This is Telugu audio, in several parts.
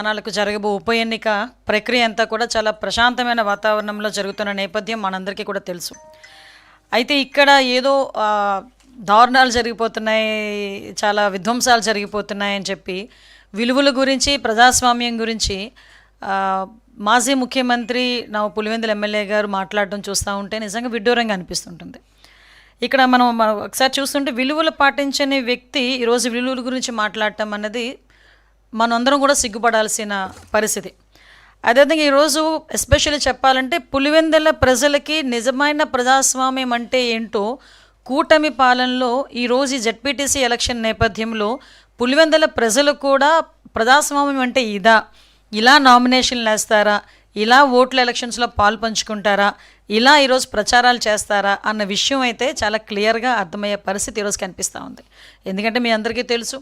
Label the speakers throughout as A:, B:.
A: స్థానాలకు జరగబో ఉప ఎన్నిక ప్రక్రియ అంతా కూడా చాలా ప్రశాంతమైన వాతావరణంలో జరుగుతున్న నేపథ్యం మనందరికీ కూడా తెలుసు. అయితే ఇక్కడ ఏదో దారుణాలు జరిగిపోతున్నాయి చాలా విధ్వంసాలు జరిగిపోతున్నాయి అని చెప్పి విలువల గురించి ప్రజాస్వామ్యం గురించి మాజీ ముఖ్యమంత్రి నా పులివెందుల ఎమ్మెల్యే గారు మాట్లాడడం చూస్తూ ఉంటే నిజంగా విడ్డూరంగా అనిపిస్తుంటుంది. ఇక్కడ మనం మనం ఒకసారి చూస్తుంటే విలువలు పాటించని వ్యక్తి ఈరోజు విలువల గురించి మాట్లాడటం అన్నది మనందరం కూడా సిగ్గుపడాల్సిన పరిస్థితి. అదేవిధంగా ఈరోజు ఎస్పెషల్లీ చెప్పాలంటే పులివెందల ప్రజలకి నిజమైన ప్రజాస్వామ్యం అంటే ఏంటో కూటమి పాలనలో ఈరోజు ఈ జడ్పీటీసీ ఎలక్షన్ నేపథ్యంలో పులివెందల ప్రజలు కూడా ప్రజాస్వామ్యం అంటే ఇదా? ఇలా నామినేషన్లు వేస్తారా? ఇలా ఓట్ల ఎలక్షన్స్లో పాలు పంచుకుంటారా? ఇలా ఈరోజు ప్రచారాలు చేస్తారా? అన్న విషయం అయితే చాలా క్లియర్గా అర్థమయ్యే పరిస్థితి ఈరోజు కనిపిస్తూ ఉంది. ఎందుకంటే మీ అందరికీ తెలుసు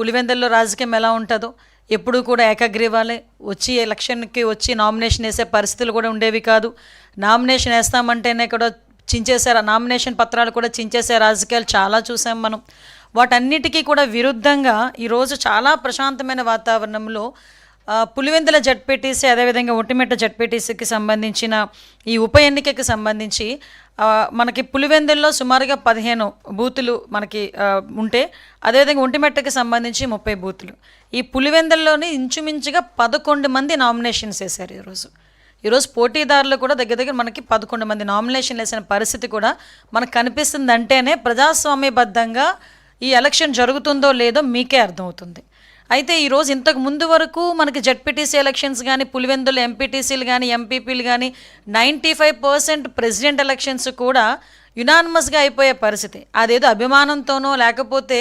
A: పులివెందుల్లో రాజకీయం ఎలా ఉంటుందో ఎప్పుడూ కూడా ఏకగ్రీవాలే. వచ్చి ఎలక్షన్కి వచ్చి నామినేషన్ వేసే పరిస్థితులు కూడా ఉండేవి కాదు. నామినేషన్ వేస్తామంటేనే కూడా చించేశారు. నామినేషన్ పత్రాలు కూడా చించేసే రాజకీయాలు చాలా చూసాం మనం. వాటన్నిటికీ కూడా విరుద్ధంగా ఈరోజు చాలా ప్రశాంతమైన వాతావరణంలో పులివెందుల జడ్పీటీసీ అదేవిధంగా ఒంటిమిట్ట జడ్పీటీసీకి సంబంధించిన ఈ ఉప ఎన్నికకి సంబంధించి మనకి పులివెందుల్లో సుమారుగా పదిహేను బూతులు మనకి ఉంటే అదేవిధంగా ఒంటిమిట్టకి సంబంధించి ముప్పై బూతులు. ఈ పులివెందుల్లోని ఇంచుమించుగా పదకొండు మంది నామినేషన్స్ వేశారు ఈరోజు. ఈరోజు పోటీదారులు కూడా దగ్గర దగ్గర మనకి పదకొండు మంది నామినేషన్ వేసిన పరిస్థితి కూడా మనకు కనిపిస్తుంది అంటేనే ప్రజాస్వామ్యబద్ధంగా ఈ ఎలక్షన్ జరుగుతుందో లేదో మీకే అర్థమవుతుంది. అయితే ఈరోజు ఇంతకు ముందు వరకు మనకి జడ్పీటీసీ ఎలక్షన్స్ కానీ పులివెందులు ఎంపీటీసీలు కానీ ఎంపీపీలు కానీ ninety five percent president elections కూడా యునానిమస్గా అయిపోయే పరిస్థితి. అదేదో అభిమానంతోనో లేకపోతే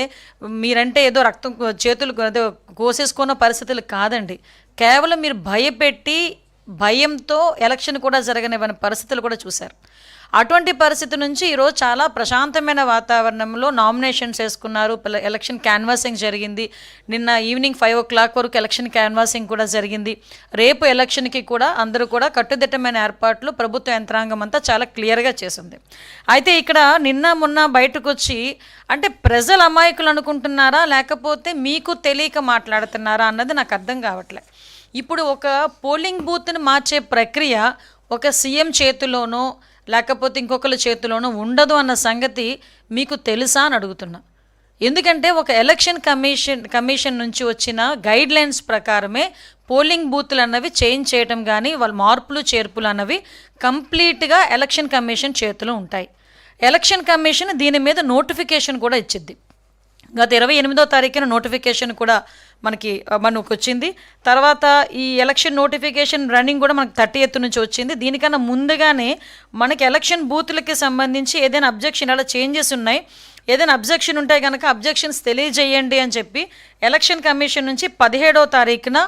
A: మీరంటే ఏదో రక్తం చేతులు ఏదో కోసేసుకున్న పరిస్థితులు కాదండి. కేవలం మీరు భయపెట్టి భయంతో ఎలక్షన్ కూడా జరగనివ్వని పరిస్థితులు కూడా చూశారు. అటువంటి పరిస్థితి నుంచి ఈరోజు చాలా ప్రశాంతమైన వాతావరణంలో నామినేషన్స్ వేసుకున్నారు. ఎలక్షన్ క్యాన్వాసింగ్ జరిగింది. నిన్న ఈవినింగ్ ఫైవ్ ఓ క్లాక్ వరకు ఎలక్షన్ క్యాన్వాసింగ్ కూడా జరిగింది. రేపు ఎలక్షన్కి కూడా అందరూ కూడా కట్టుదిట్టమైన ఏర్పాట్లు ప్రభుత్వ యంత్రాంగం అంతా చాలా క్లియర్గా చేసింది. అయితే ఇక్కడ నిన్న మొన్న బయటకు వచ్చి అంటే ప్రజలు అమాయకులు అనుకుంటున్నారా? లేకపోతే మీకు తెలియక మాట్లాడుతున్నారా? అన్నది నాకు అర్థం కావట్లే. ఇప్పుడు ఒక పోలింగ్ బూత్ని మార్చే ప్రక్రియ ఒక సీఎం చేతిలోనో లేకపోతే ఇంకొకరి చేతిలోనూ ఉండదు అన్న సంగతి మీకు తెలుసా అని అడుగుతున్నా. ఎందుకంటే ఒక ఎలక్షన్ కమిషన్ కమిషన్ నుంచి వచ్చిన గైడ్ లైన్స్ ప్రకారమే పోలింగ్ బూత్లు అన్నవి చేంజ్ చేయటం కానీ వాళ్ళ మార్పులు చేర్పులు అన్నవి కంప్లీట్గా ఎలక్షన్ కమిషన్ చేతిలో ఉంటాయి. ఎలక్షన్ కమిషన్ దీని మీద నోటిఫికేషన్ కూడా ఇచ్చిద్ది. గత ఇరవై ఎనిమిదో తారీఖున నోటిఫికేషన్ కూడా మనకి మనకు వచ్చింది తర్వాత ఈ ఎలక్షన్ నోటిఫికేషన్ రన్నింగ్ కూడా మనకు థర్టీ ఎయిత్ నుంచి వచ్చింది. దీనికన్నా ముందుగానే మనకి ఎలక్షన్ బూత్లకి సంబంధించి ఏదైనా అబ్జెక్షన్ అలా చేంజెస్ ఉన్నాయి. ఏదైనా అబ్జెక్షన్ ఉంటే కనుక అబ్జెక్షన్స్ తెలియజేయండి అని చెప్పి ఎలక్షన్ కమిషన్ నుంచి పదిహేడో తారీఖున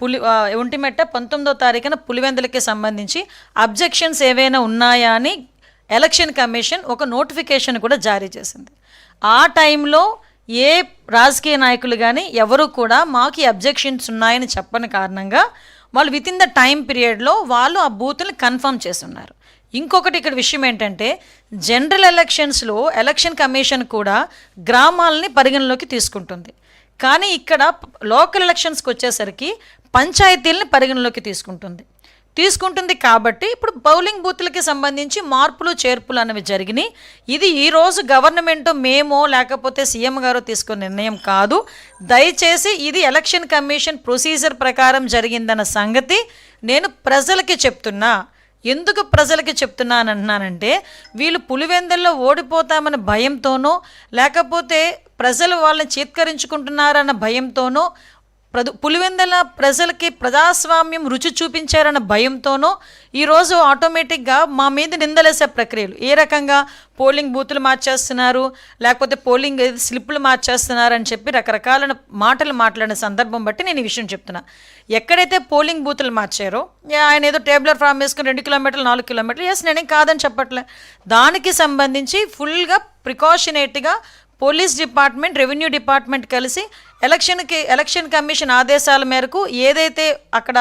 A: పులి ఒంటిమెట్ట పంతొమ్మిదో తారీఖున పులివెందులకి సంబంధించి అబ్జెక్షన్స్ ఏవైనా ఉన్నాయా అని ఎలక్షన్ కమిషన్ ఒక నోటిఫికేషన్ కూడా జారీ చేసింది. ఆ టైంలో ఏ రాజకీయ నాయకులు కానీ ఎవరు కూడా మాకు ఈ అబ్జెక్షన్స్ ఉన్నాయని చెప్పని కారణంగా వాళ్ళు విత్ ఇన్ ద టైం పీరియడ్లో వాళ్ళు ఆ బూత్ని కన్ఫర్మ్ చేస్తున్నారు. ఇంకొకటి ఇక్కడ విషయం ఏంటంటే జనరల్ ఎలక్షన్స్లో ఎలక్షన్ కమిషన్ కూడా గ్రామాలని పరిగణలోకి తీసుకుంటుంది. కానీ ఇక్కడ లోకల్ ఎలక్షన్స్కి వచ్చేసరికి పంచాయతీలని పరిగణలోకి తీసుకుంటుంది. తీసుకుంటుంది కాబట్టి ఇప్పుడు బౌలింగ్ బూత్లకి సంబంధించి మార్పులు చేర్పులు అనేవి జరిగినాయి. ఇది ఈరోజు గవర్నమెంట్ మేమో లేకపోతే సీఎం గారు తీసుకున్న నిర్ణయం కాదు. దయచేసి ఇది ఎలక్షన్ కమిషన్ ప్రొసీజర్ ప్రకారం జరిగిందన్న సంగతి నేను ప్రజలకి చెప్తున్నా. ఎందుకు ప్రజలకి చెప్తున్నాను అంటున్నానంటే వీళ్ళు పులివెందల్లో ఓడిపోతామన్న భయంతోనో లేకపోతే ప్రజలు వాళ్ళని చీత్కరించుకుంటున్నారన్న భయంతోనో ప్రదు పులివెందల ప్రజలకి ప్రజాస్వామ్యం రుచి చూపించారన్న భయంతోనో ఈరోజు ఆటోమేటిక్గా మా మీద నిందలేసే ప్రక్రియలు. ఏ రకంగా పోలింగ్ బూతులు మార్చేస్తున్నారు లేకపోతే పోలింగ్ స్లిప్లు స్లిప్పులు మార్చేస్తున్నారు అని చెప్పి రకరకాల మాటలు మాట్లాడిన సందర్భం బట్టి నేను ఈ విషయం చెప్తున్నా. ఎక్కడైతే పోలింగ్ బూతులు మార్చారో ఆయన ఏదో టేబులర్ ఫామ్ వేసుకుని రెండు కిలోమీటర్లు నాలుగు కిలోమీటర్లు ఎస్ నేనేం కాదని చెప్పట్లే. దానికి సంబంధించి ఫుల్గా ప్రికాషనేట్గా పోలీస్ డిపార్ట్మెంట్ రెవెన్యూ డిపార్ట్మెంట్ కలిసి ఎలక్షన్కి ఎలక్షన్ కమిషన్ ఆదేశాల మేరకు ఏదైతే అక్కడ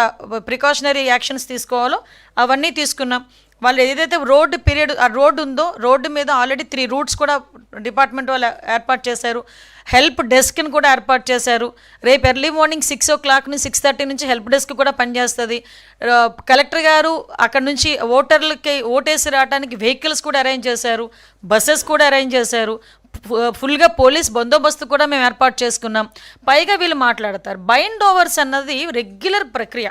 A: ప్రికాషనరీ యాక్షన్స్ తీసుకోవాలో అవన్నీ తీసుకున్నాం. వాళ్ళు ఏదైతే రోడ్డు పీరియడ్ ఆ రోడ్డు ఉందో రోడ్డు మీద ఆల్రెడీ త్రీ రూట్స్ కూడా డిపార్ట్మెంట్ వాళ్ళు ఏర్పాటు చేశారు. హెల్ప్ డెస్క్ని కూడా ఏర్పాటు చేశారు. రేపు early morning six o'clock నుంచి సిక్స్ థర్టీ నుంచి హెల్ప్ డెస్క్ కూడా పనిచేస్తుంది. కలెక్టర్ గారు అక్కడ నుంచి ఓటర్లకి ఓటేసి రావడానికి వెహికల్స్ కూడా అరేంజ్ చేశారు. బస్సెస్ కూడా అరేంజ్ చేశారు. ఫుల్గా పోలీస్ బందోబస్తు కూడా మేము ఏర్పాటు చేసుకున్నాం. పైగా వీళ్ళు మాట్లాడతారు. బైండ్ ఓవర్స్ అన్నది రెగ్యులర్ ప్రక్రియ.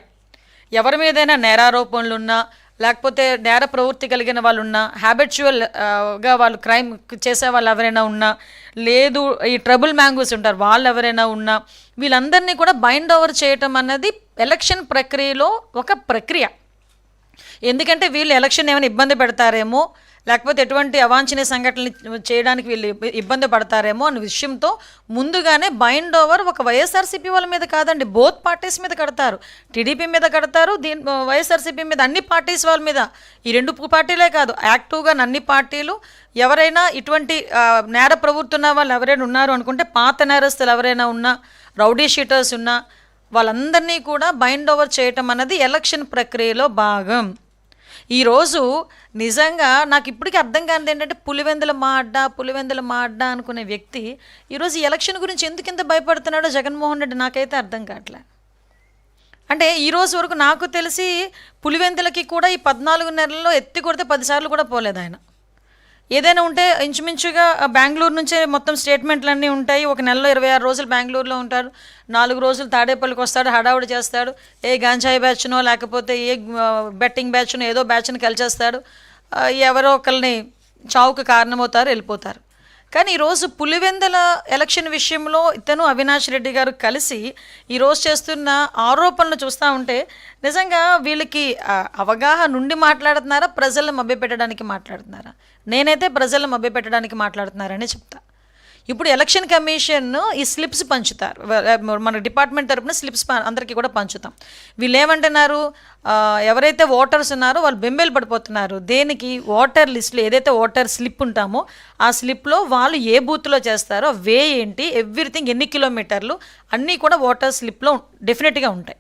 A: ఎవరి మీదైనా నేరారోపణలు ఉన్నా లేకపోతే నేర ప్రవృత్తి కలిగిన వాళ్ళు ఉన్నా హ్యాబిచువల్గా వాళ్ళు క్రైమ్ చేసే వాళ్ళు ఎవరైనా ఉన్నా లేదు ఈ ట్రబుల్ మ్యాంగోస్ ఉంటారు వాళ్ళు ఎవరైనా ఉన్నా వీళ్ళందరినీ కూడా బైండ్ ఓవర్ చేయటం అన్నది ఎలక్షన్ ప్రక్రియలో ఒక ప్రక్రియ. ఎందుకంటే వీళ్ళు ఎలక్షన్ ఏమైనా ఇబ్బంది పెడతారేమో లేకపోతే ఎటువంటి అవాంఛనీయ సంఘటనలు చేయడానికి వీళ్ళు ఇబ్బంది పడతారేమో అనే విషయంతో ముందుగానే బైండ్ ఓవర్ ఒక వైఎస్ఆర్సీపీ వాళ్ళ మీద కాదండి బోత్ పార్టీస్ మీద కడతారు. టీడీపీ మీద కడతారు దీని వైఎస్ఆర్సీపీ మీద అన్ని పార్టీస్ వాళ్ళ మీద. ఈ రెండు పార్టీలే కాదు యాక్టివ్గా అన్ని పార్టీలు ఎవరైనా ఇటువంటి నేర ప్రవృత్తున్న వాళ్ళు ఎవరైనా ఉన్నారు అనుకుంటే పాత నేరస్తులు ఎవరైనా ఉన్నా రౌడీ షీటర్స్ ఉన్నా వాళ్ళందరినీ కూడా బైండ్ ఓవర్ చేయటం అన్నది ఎలక్షన్ ప్రక్రియలో భాగం. ఈరోజు నిజంగా నాకు ఇప్పటికీ అర్థం కానిది ఏంటంటే పులివెందుల మాడ్డ పులివెందుల మాడ్డ అనుకునే వ్యక్తి ఈరోజు ఎలక్షన్ గురించి ఎందుకు ఇంత భయపడుతున్నాడో జగన్మోహన్ రెడ్డి నాకైతే అర్థం కావట్లే. అంటే ఈ రోజు వరకు నాకు తెలిసి పులివెందులకి కూడా ఈ పద్నాలుగు నెలల్లో ఎత్తి కొడితే పదిసార్లు కూడా పోలేదు ఆయన. ఏదైనా ఉంటే ఇంచుమించుగా బెంగళూరు నుంచే మొత్తం స్టేట్మెంట్లన్నీ ఉంటాయి. ఒక నెలలో ఇరవై ఆరు రోజులు బెంగళూరులో ఉంటారు. నాలుగు రోజులు తాడేపల్లికి వస్తాడు హడావుడి చేస్తాడు. ఏ గాంజాయి బ్యాచ్నో లేకపోతే ఏ బెట్టింగ్ బ్యాచ్నో ఏదో బ్యాచ్ని కలిచేస్తాడు. ఎవరో ఒకరిని చావుకు కారణమవుతారు వెళ్ళిపోతారు. కానీ ఈరోజు పులివెందల ఎలక్షన్ విషయంలో ఇతను అవినాష్ రెడ్డి గారు కలిసి ఈరోజు చేస్తున్న ఆరోపణలు చూస్తూ ఉంటే నిజంగా వీళ్ళకి అవగాహన నుండి మాట్లాడుతున్నారా ప్రజలను మభ్యపెట్టడానికి మాట్లాడుతున్నారా? నేనైతే ప్రజలను మభ్యపెట్టడానికి మాట్లాడుతున్నారని చెప్తా. ఇప్పుడు ఎలక్షన్ కమిషన్ ఈ స్లిప్స్ పంచుతారు. మన డిపార్ట్మెంట్ తరపున స్లిప్స్ అందరికీ కూడా పంచుతాం. వీళ్ళు ఏమంటున్నారు ఎవరైతే ఓటర్స్ ఉన్నారో వాళ్ళు బెంబేలు పడిపోతున్నారు. దేనికి? ఓటర్ లిస్ట్లో ఏదైతే ఓటర్ స్లిప్ ఉంటామో ఆ స్లిప్లో వాళ్ళు ఏ బూత్లో చేస్తారో వే ఏంటి ఎవ్రీథింగ్ ఎన్ని కిలోమీటర్లు అన్నీ కూడా ఓటర్ స్లిప్లో డెఫినెట్గా ఉంటాయి.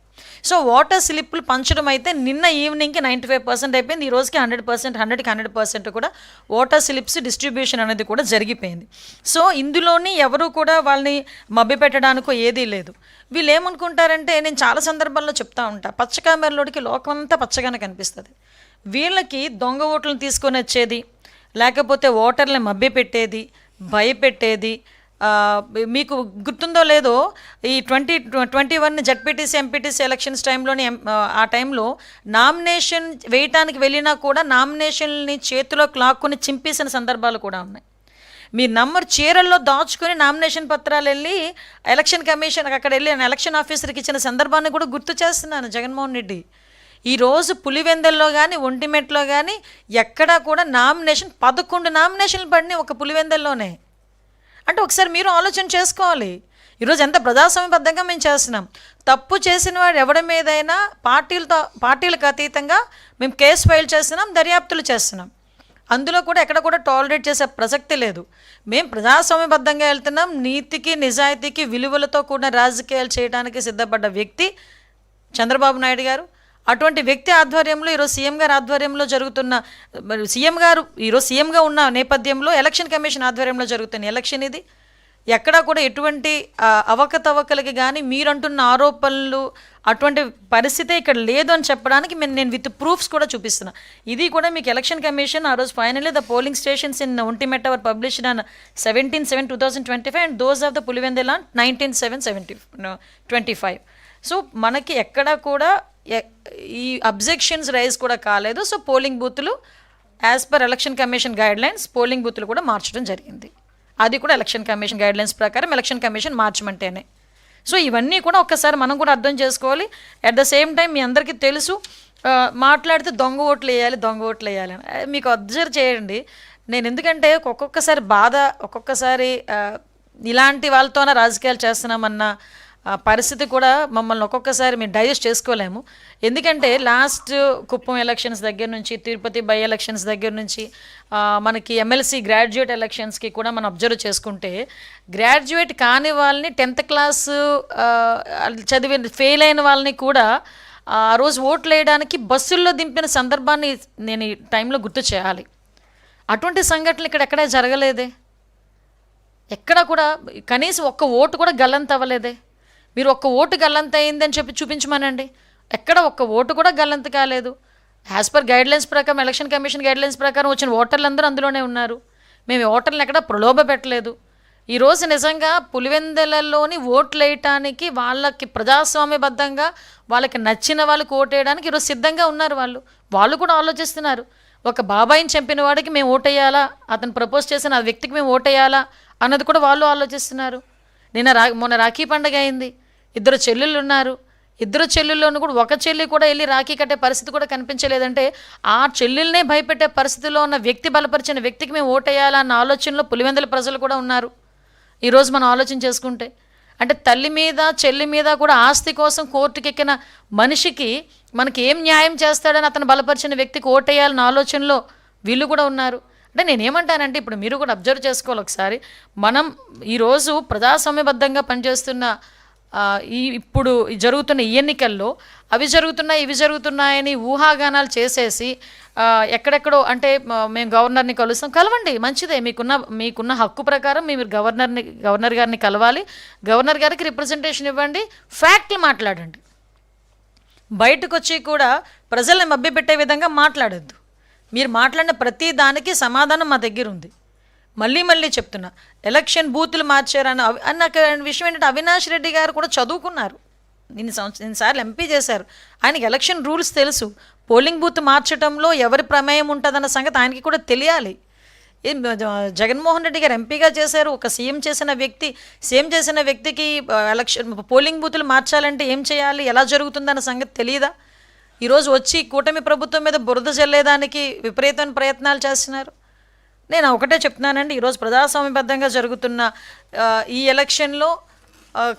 A: సో వాటర్ స్లిప్లు పంచడం అయితే నిన్న ఈవినింగ్కి నైంటీ ఫైవ్ పర్సెంట్ అయిపోయింది ఈ రోజుకి హండ్రెడ్ పర్సెంట్ హండ్రెడ్కి హండ్రెడ్ పర్సెంట్ కూడా వాటర్ స్లిప్స్ డిస్ట్రిబ్యూషన్ అనేది కూడా జరిగిపోయింది. సో ఇందులోని ఎవరు కూడా వాళ్ళని మభ్యపెట్టడానికో ఏదీ లేదు. వీళ్ళు ఏమనుకుంటారంటే నేను చాలా సందర్భాల్లో చెప్తా ఉంటా పచ్చ కామెరలోడికి లోకం అంతా పచ్చగానే కనిపిస్తుంది. వీళ్ళకి దొంగ ఓట్లను తీసుకొని వచ్చేది లేకపోతే ఓటర్లను మభ్యపెట్టేది భయపెట్టేది మీకు గుర్తుందో లేదో ఈ twenty twenty one ZPTC MPTC elections టైంలోని ఎం- ఆ టైంలో నామినేషన్ వేయటానికి వెళ్ళినా కూడా నామినేషన్ని చేతిలో క్లాక్కుని చింపేసిన సందర్భాలు కూడా ఉన్నాయి. మీ నంబర్ చీరల్లో దాచుకొని నామినేషన్ పత్రాలు వెళ్ళి ఎలక్షన్ కమిషన్ అక్కడ వెళ్ళి ఎలక్షన్ ఆఫీసర్కి ఇచ్చిన సందర్భాన్ని కూడా గుర్తు చేస్తున్నాను జగన్మోహన్ రెడ్డి. ఈరోజు పులివెందల్లో కానీ ఒంటిమెట్లో కానీ ఎక్కడా కూడా నామినేషన్ పదకొండు నామినేషన్లు పడినాయి ఒక పులివెందల్లోనే. అంటే ఒకసారి మీరు ఆలోచన చేసుకోవాలి. ఈరోజు ఎంత ప్రజాస్వామ్యబద్ధంగా మేము చేస్తున్నాం. తప్పు చేసిన వాడు ఎవడి మీదైనా పార్టీలతో పార్టీలకు అతీతంగా మేము కేసు ఫైల్ చేస్తున్నాం దర్యాప్తులు చేస్తున్నాం. అందులో కూడా ఎక్కడ కూడా టాలరేట్ చేసే ప్రసక్తి లేదు. మేము ప్రజాస్వామ్యబద్ధంగా వెళ్తున్నాం నీతికి నిజాయితీకి విలువలతో కూడిన రాజకీయాలు చేయడానికి సిద్ధపడ్డ వ్యక్తి చంద్రబాబు నాయుడు గారు. అటువంటి వ్యక్తి ఆధ్వర్యంలో ఈరోజు సీఎం గారి ఆధ్వర్యంలో జరుగుతున్న మరి సీఎం గారు ఈరోజు సీఎంగా ఉన్న నేపథ్యంలో ఎలక్షన్ కమిషన్ ఆధ్వర్యంలో జరుగుతున్న ఎలక్షన్ ఇది. ఎక్కడా కూడా ఎటువంటి అవకతవకలకి కానీ మీరంటున్న ఆరోపణలు అటువంటి పరిస్థితి ఇక్కడ లేదు అని చెప్పడానికి నేను నేను విత్ ప్రూఫ్స్ కూడా చూపిస్తున్నా. ఇది కూడా మీకు ఎలక్షన్ కమిషన్ ఆ రోజు finally the polling stations in Vontimitta our published on seventeen seven two thousand twenty five and those of the Pulivendula nineteen seven seventy twenty five. So మనకి ఎక్కడా కూడా ఎ- ఈ అబ్జెక్షన్స్ రైజ్ కూడా కాలేదు. సో పోలింగ్ బూతులు as per election commission guidelines polling బూతులు కూడా మార్చడం జరిగింది. అది కూడా ఎలక్షన్ కమిషన్ గైడ్ లైన్స్ ప్రకారం ఎలక్షన్ కమిషన్ మార్చమంటేనే. సో ఇవన్నీ కూడా ఒక్కసారి మనం కూడా అర్థం చేసుకోవాలి. అట్ ద సేమ్ టైం మీ అందరికీ తెలుసు మాట్లాడితే దొంగ ఓట్లు వేయాలి దొంగ ఓట్లు వేయాలి అని. మీకు అబ్జర్వ్ చేయండి. నేను ఎందుకంటే ఒక్కొక్కసారి బాధ ఒక్కొక్కసారి ఇలాంటి వాళ్ళతోనే రాజకీయాలు చేస్తున్నామన్న పరిస్థితి కూడా మమ్మల్ని ఒక్కొక్కసారి మేము డైజెస్ట్ చేసుకోలేము. ఎందుకంటే లాస్ట్ కుప్పం ఎలక్షన్స్ దగ్గర నుంచి తిరుపతి బై ఎలక్షన్స్ దగ్గర నుంచి మనకి ఎమ్మెల్సీ గ్రాడ్యుయేట్ ఎలక్షన్స్కి కూడా మనం అబ్జర్వ్ చేసుకుంటే గ్రాడ్యుయేట్ కాని వాళ్ళని టెన్త్ క్లాస్ చదివి ఫెయిల్ అయిన వాళ్ళని కూడా ఆ రోజు ఓట్లు వేయడానికి బస్సుల్లో దింపిన సందర్భాన్ని నేను ఈ టైంలో గుర్తు చేయాలి. అటువంటి సంఘటనలు ఇక్కడ ఎక్కడా జరగలేదే. ఎక్కడ కూడా కనీసం ఒక్క ఓటు కూడా గల్లంత అవ్వలేదే మీరు ఒక్క ఓటు గల్లంత అయిందని చెప్పి చూపించమనండి. ఎక్కడ ఒక్క ఓటు కూడా గల్లంత కాలేదు. యాజ్ పర్ గైడ్లైన్స్ ప్రకారం ఎలక్షన్ కమిషన్ గైడ్లైన్స్ ప్రకారం వచ్చిన ఓటర్లు అందరూ అందులోనే ఉన్నారు. మేము ఓటర్లను ఎక్కడ ప్రలోభ పెట్టలేదు. ఈరోజు నిజంగా పులివెందెలలోని ఓట్లు వేయటానికి వాళ్ళకి ప్రజాస్వామ్యబద్ధంగా వాళ్ళకి నచ్చిన వాళ్ళకి ఓటేయడానికి ఈరోజు సిద్ధంగా ఉన్నారు వాళ్ళు. వాళ్ళు కూడా ఆలోచిస్తున్నారు. ఒక బాబాయిని చంపిన వాడికి మేము ఓటేయాలా అతను ప్రపోజ్ చేసిన ఆ వ్యక్తికి మేము ఓటేయాలా అన్నది కూడా వాళ్ళు ఆలోచిస్తున్నారు. నిన్న రా మొన్న రాఖీ పండగ అయింది. ఇద్దరు చెల్లెళ్ళు ఉన్నారు. ఇద్దరు చెల్లెల్లోనూ కూడా ఒక చెల్లి కూడా వెళ్ళి రాఖీ కట్టే పరిస్థితి కూడా కనిపించలేదంటే ఆ చెల్లెల్నే భయపెట్టే పరిస్థితిలో ఉన్న వ్యక్తి బలపరిచిన వ్యక్తికి మేము ఓటేయాలన్న ఆలోచనలో పులివెందుల ప్రజలు కూడా ఉన్నారు. ఈరోజు మనం ఆలోచన చేసుకుంటే అంటే తల్లి మీద చెల్లి మీద కూడా ఆస్తి కోసం కోర్టుకెక్కిన మనిషికి మనకి ఏం న్యాయం చేస్తాడని అతను బలపరిచిన వ్యక్తికి ఓటేయాలన్న ఆలోచనలో వీళ్ళు కూడా ఉన్నారు. అంటే నేనేమంటానంటే ఇప్పుడు మీరు కూడా అబ్జర్వ్ చేసుకోవాలి ఒకసారి. మనం ఈరోజు ప్రజాస్వామ్యబద్ధంగా పనిచేస్తున్న ఈ ఇప్పుడు జరుగుతున్న ఈ ఎన్నికల్లో అవి జరుగుతున్నాయి ఇవి జరుగుతున్నాయని ఊహాగానాలు చేసేసి ఎక్కడెక్కడో అంటే మేము గవర్నర్ని కలుస్తాం. కలవండి మంచిదే. మీకున్న మీకున్న హక్కు ప్రకారం మీరు గవర్నర్ని గవర్నర్ గారిని కలవాలి. గవర్నర్ గారికి రిప్రజెంటేషన్ ఇవ్వండి. ఫ్యాక్ట్లు మాట్లాడండి. బయటకు వచ్చి కూడా ప్రజల్ని మభ్యపెట్టే విధంగా మాట్లాడొద్దు. మీరు మాట్లాడిన ప్రతి దానికి సమాధానం మా దగ్గర ఉంది మళ్ళీ మళ్ళీ చెప్తున్నా. ఎలక్షన్ బూతులు మార్చారని అవి అని నాకు విషయం ఏంటంటే అవినాష్ రెడ్డి గారు కూడా చదువుకున్నారు. ఇన్ని సంవత్సరం ఇన్నిసార్లు ఎంపీ చేశారు. ఆయనకి ఎలక్షన్ రూల్స్ తెలుసు. పోలింగ్ బూత్ మార్చడంలో ఎవరి ప్రమేయం ఉంటుందన్న సంగతి ఆయనకి కూడా తెలియాలి. ఏం జ- జగన్మోహన్ రెడ్డి గారు ఎంపీగా చేశారు. ఒక సీఎం చేసిన వ్యక్తి సీఎం చేసిన వ్యక్తికి ఎలక్షన్ పోలింగ్ బూతులు మార్చాలంటే ఏం చేయాలి ఎలా జరుగుతుందన్న సంగతి తెలియదా ఈరోజు వచ్చి కూటమి ప్రభుత్వం మీద బురద చల్లేదానికి విపరీతమైన ప్రయత్నాలు చేస్తున్నారు. నేను ఒకటే చెప్తున్నానండి ఈరోజు ప్రజాస్వామ్యబద్ధంగా జరుగుతున్న ఈ ఎలక్షన్లో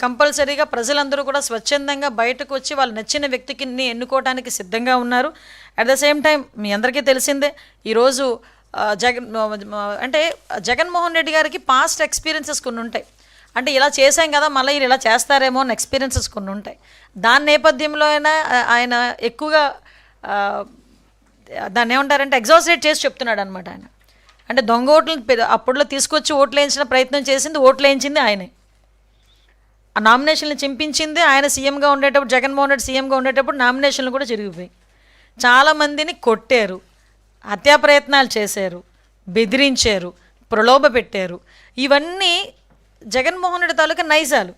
A: కంపల్సరీగా ప్రజలందరూ కూడా స్వచ్ఛందంగా బయటకు వచ్చి వాళ్ళు నచ్చిన వ్యక్తికి ఎన్నుకోవడానికి సిద్ధంగా ఉన్నారు. అట్ ద సేమ్ టైం మీ అందరికీ తెలిసిందే ఈరోజు జగన్ అంటే జగన్మోహన్ రెడ్డి గారికి పాస్ట్ ఎక్స్పీరియన్సెస్ కొన్ని ఉంటాయి. అంటే ఇలా చేశాం కదా మళ్ళీ వీళ్ళు ఇలా చేస్తారేమో అని ఎక్స్పీరియన్సెస్ కొన్ని ఉంటాయి. దాని నేపథ్యంలో అయినా ఆయన ఎక్కువగా దాన్ని ఏమంటారంటే ఎగ్జాస్ట్రేట్ చేసి చెప్తున్నాడు అనమాట ఆయన. అంటే దొంగ ఓట్లను పె- అప్పుడులో తీసుకొచ్చి ఓట్లు వేయించిన ప్రయత్నం చేసింది ఓట్లు వేయించింది ఆయనే. ఆ నామినేషన్లు చింపించింది ఆయన సీఎంగా ఉండేటప్పుడు జగన్మోహన్ రెడ్డి సీఎంగా ఉండేటప్పుడు నామినేషన్లు కూడా జరిగిపోయి చాలామందిని కొట్టారు హత్యా ప్రయత్నాలు చేశారు బెదిరించారు ప్రలోభ పెట్టారు. ఇవన్నీ జగన్మోహన్ రెడ్డి తాలూకా నైజాలు.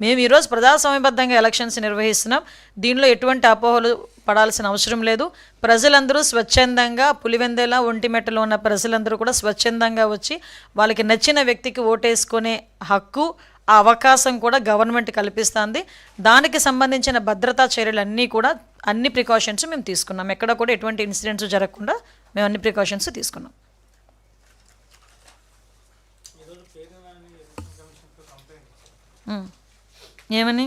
A: మేము ఈరోజు ప్రజాస్వామ్యబద్ధంగా ఎలక్షన్స్ నిర్వహిస్తున్నాం. దీనిలో ఎటువంటి అపోహలు పడాల్సిన అవసరం లేదు. ప్రజలందరూ స్వచ్ఛందంగా పులివెందేల ఒంటిమెట్టలో ఉన్న ప్రజలందరూ కూడా స్వచ్ఛందంగా వచ్చి వాళ్ళకి నచ్చిన వ్యక్తికి ఓటేసుకునే హక్కు ఆ అవకాశం కూడా గవర్నమెంట్ కల్పిస్తుంది. దానికి సంబంధించిన భద్రతా చర్యలన్నీ కూడా అన్ని ప్రికాషన్స్ మేము తీసుకున్నాం. ఎక్కడ కూడా ఎటువంటి ఇన్సిడెంట్స్ జరగకుండా మేము అన్ని ప్రికాషన్స్ తీసుకున్నాం. ఏమని?